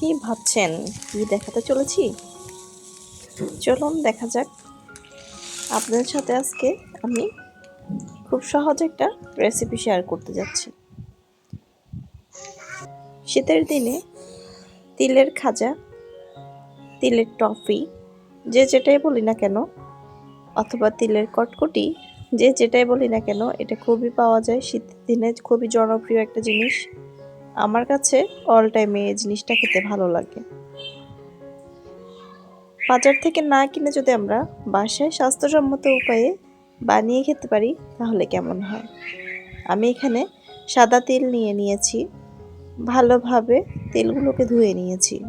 কি ভাবছেন? কি দেখাতে চলেছি? চলুন, দেখা যাক। আপনাদের সাথে আজকে আমি খুব সহজ একটা রেসিপি শেয়ার করতে যাচ্ছি। শীতের দিনে তিলের খাজা, তিলের টফি যে যেটাই বলি না কেন, অথবা তিলের কটকটি, যে যেটাই বলি না কেন, এটা খুবই পাওয়া যায়। শীতের দিনে খুবই জনপ্রিয় একটা জিনিস। আমার কাছে অল টাইমে এই জিনিসটা খেতে ভালো লাগে। বাজার থেকে না কিনে যদি আমরা বাসায় স্বাস্থ্যসম্মত উপায়ে বানিয়ে খেতে পারি, তাহলে কেমন হয়? আমি এখানে সাদা তেল নিয়ে নিয়েছি, ভালোভাবে তেলগুলোকে ধুয়ে নিয়েছি।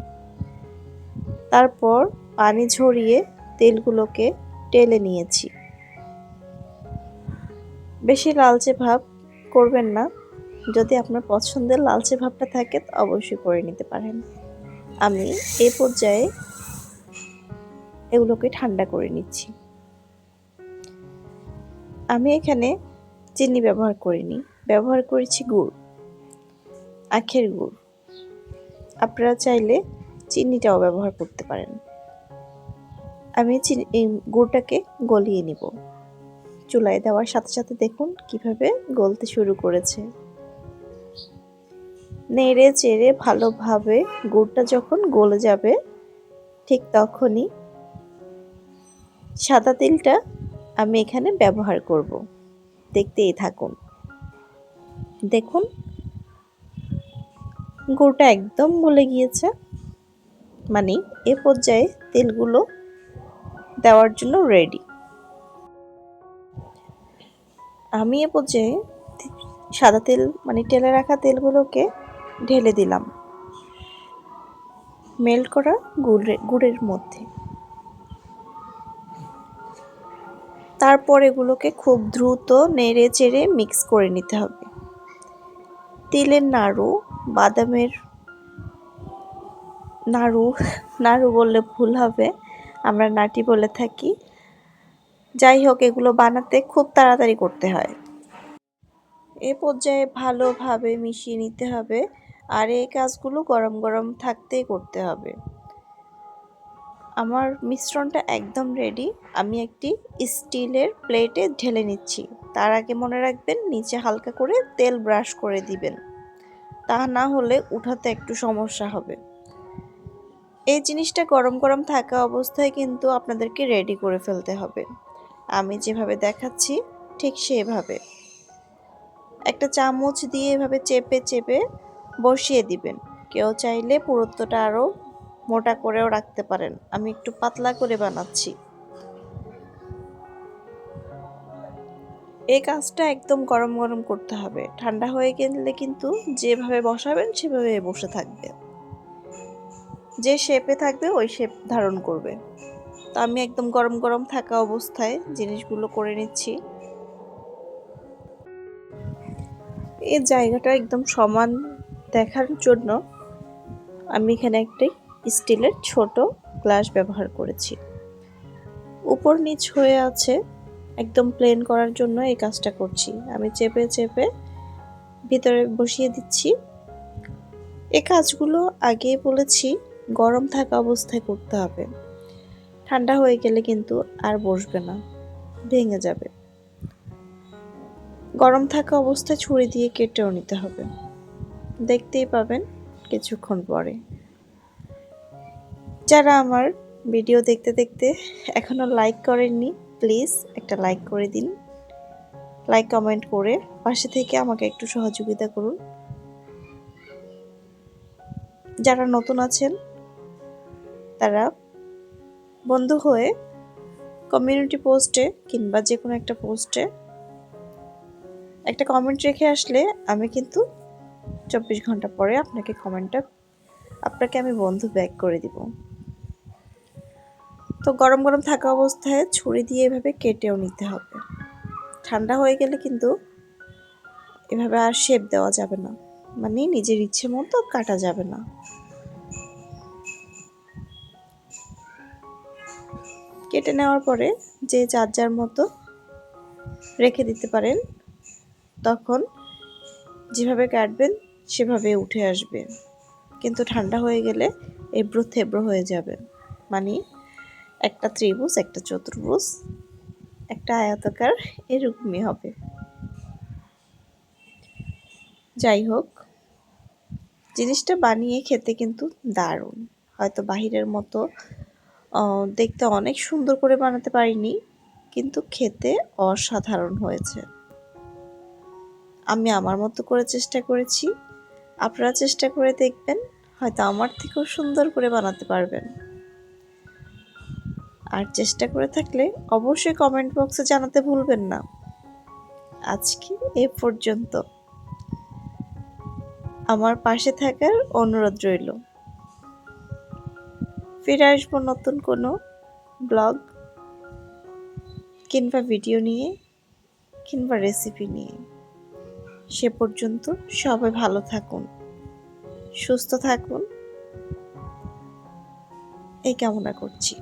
তারপর পানি ঝরিয়ে তেলগুলোকে টেলে নিয়েছি। বেশি লালচে ভাব করবেন না যদি আপনার পছন্দের লালচে ভাবটা থাকে, তো অবশ্যই করে নিতে পারেন। আমি এ পর্যায়ে এগুলোকে ঠান্ডা করে নিচ্ছি। আমি এখানে চিনি ব্যবহার করিনি। ব্যবহার করেছি গুড়, আখের গুড়। আপনারা চাইলে চিনিটাও ব্যবহার করতে পারেন। আমি চিনি গুড়টাকে গলিয়ে নিব। চুলায় দেওয়ার সাথে সাথে দেখুন কীভাবে গলতে শুরু করেছে। নেড়ে চেড়ে ভালোভাবে গুড়টা যখন গলে যাবে, ঠিক তখনই সাদা তেলটা আমি এখানে ব্যবহার করব। দেখতেই থাকুন। দেখুন, গুড়টা একদম গলে গিয়েছে। মানে এ পর্যায়ে তেলগুলো দেওয়ার জন্য রেডি আমি এ পর্যায়ে সাদা তেল মানে টেলে রাখা তেলগুলোকে ঢেলে দিলাম। মেল্ট করা গুড়ের গুড়ের মধ্যে। তারপর এগুলোকে খুব দ্রুত নেড়ে চেড়ে মিক্স করে নিতে হবে। তিলের নাড়ু, বাদামের নাড়ু নাড়ু বললে ভুল হবে, আমরা নাটি বলে থাকি। যাই হোক, এগুলো বানাতে খুব তাড়াতাড়ি করতে হয়। এ পর্যায়ে ভালোভাবে মিশিয়ে নিতে হবে। আর এই কাজগুলো গরম গরম থাকতেই করতে হবে। আমার মিশ্রণটা একদম রেডি আমি একটি স্টিলের প্লেটে ঢেলে নিচ্ছি। তার আগে মনে রাখবেন, নিচে হালকা করে তেল ব্রাশ করে দিবেন। তা না হলে উঠাতে একটু সমস্যা হবে। এই জিনিসটা গরম গরম থাকা অবস্থায় কিন্তু আপনাদেরকে রেডি করে ফেলতে হবে। আমি যেভাবে দেখাচ্ছি, ঠিক সেভাবে। একটা চামচ দিয়ে এভাবে চেপে চেপে বসিয়ে দিবেন। কেউ চাইলে পুরুত্বটা আরও মোটা করেও রাখতে পারেন। আমি একটু পাতলা করে বানাচ্ছি। এই কাজটা একদম গরম গরম করতে হবে। ঠান্ডা হয়ে গেলে কিন্তু যেভাবে বসাবেন, সেভাবে বসে থাকবে। যে শেপে থাকবে, ওই শেপ ধারণ করবে। তো আমি একদম গরম গরম থাকা অবস্থায় জিনিসগুলো করে নিচ্ছি। এই জায়গাটা একদম সমান দেখার জন্য আমি এখানে একটি স্টিলের ছোট গ্লাস ব্যবহার করেছি। উপর নিচ হয়ে আছে একদম প্লেন করার জন্য এই কাজটা করছি। আমি চেপে চেপে ভিতরে বসিয়ে দিচ্ছি। এ কাজগুলো আগেই বলেছি, গরম থাকা অবস্থায় করতে হবে। ঠান্ডা হয়ে গেলে কিন্তু আর বসবে না, ভেঙে যাবে। গরম থাকা অবস্থায় ছুরি দিয়ে কেটেও নিতে হবে। দেখতেই পাবেন কিছুক্ষণ পরে। যারা আমার ভিডিও দেখতে দেখতে এখনও লাইক করেননি, প্লিজ একটা লাইক করে দিন। লাইক, কমেন্ট করে পাশে থেকে আমাকে একটু সহযোগিতা করুন। যারা নতুন আছেন, তারা বন্ধু হয়ে কমিউনিটি পোস্টে কিংবা যে কোনো একটা পোস্টে একটা কমেন্ট রেখে আসলে আমি কিন্তু চব্বিশ ঘণ্টা পরে আপনাকে কমেন্টটা, আপনাকে আমি বন্ধু ব্যাক করে দিব। তো গরম গরম থাকা অবস্থায় ছুরি দিয়ে এভাবে কেটেও নিতে হবে। ঠান্ডা হয়ে গেলে কিন্তু এভাবে আর শেপ দেওয়া যাবে না। মানে নিজের ইচ্ছে মতো কাটা যাবে না। কেটে নেওয়ার পরে যে যার যার মতো রেখে দিতে পারেন, তখন যেভাবে কাটবেন সেভাবে উঠে আসবে। কিন্তু ঠান্ডা হয়ে গেলে এব্রো থেব্রো হয়ে যাবে। মানে একটা ত্রিভুজ, একটা চতুর্ভুজ, একটা আয়তাকার এরকমই হবে। যাই হোক, জিনিসটা বানিয়ে খেতে কিন্তু দারুণ। হয়তো বাহিরের মতো দেখতে অনেক সুন্দর করে বানাতে পারিনি, কিন্তু খেতে অসাধারণ হয়েছে। আমি আমার মতো করে চেষ্টা করেছি আপনারা চেষ্টা করে দেখবেন, হয়তো আমার থেকেও সুন্দর করে বানাতে পারবেন। আর চেষ্টা করে থাকলে অবশ্যই কমেন্ট বক্সে জানাতে ভুলবেন না। আজকে এ পর্যন্ত। আমার পাশে থাকার অনুরোধ রইল। ফিরে আসব নতুন কোনো ব্লগ কিংবা ভিডিও নিয়ে কিংবা রেসিপি নিয়ে। সে পর্যন্ত সবাই ভালো থাকুন সুস্থ থাকুন। এই কামনা করছি।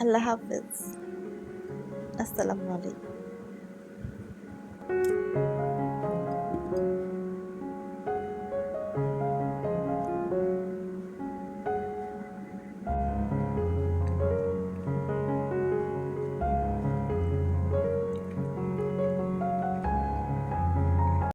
আল্লাহ হাফেজ। আসসালামু আলাইকুম।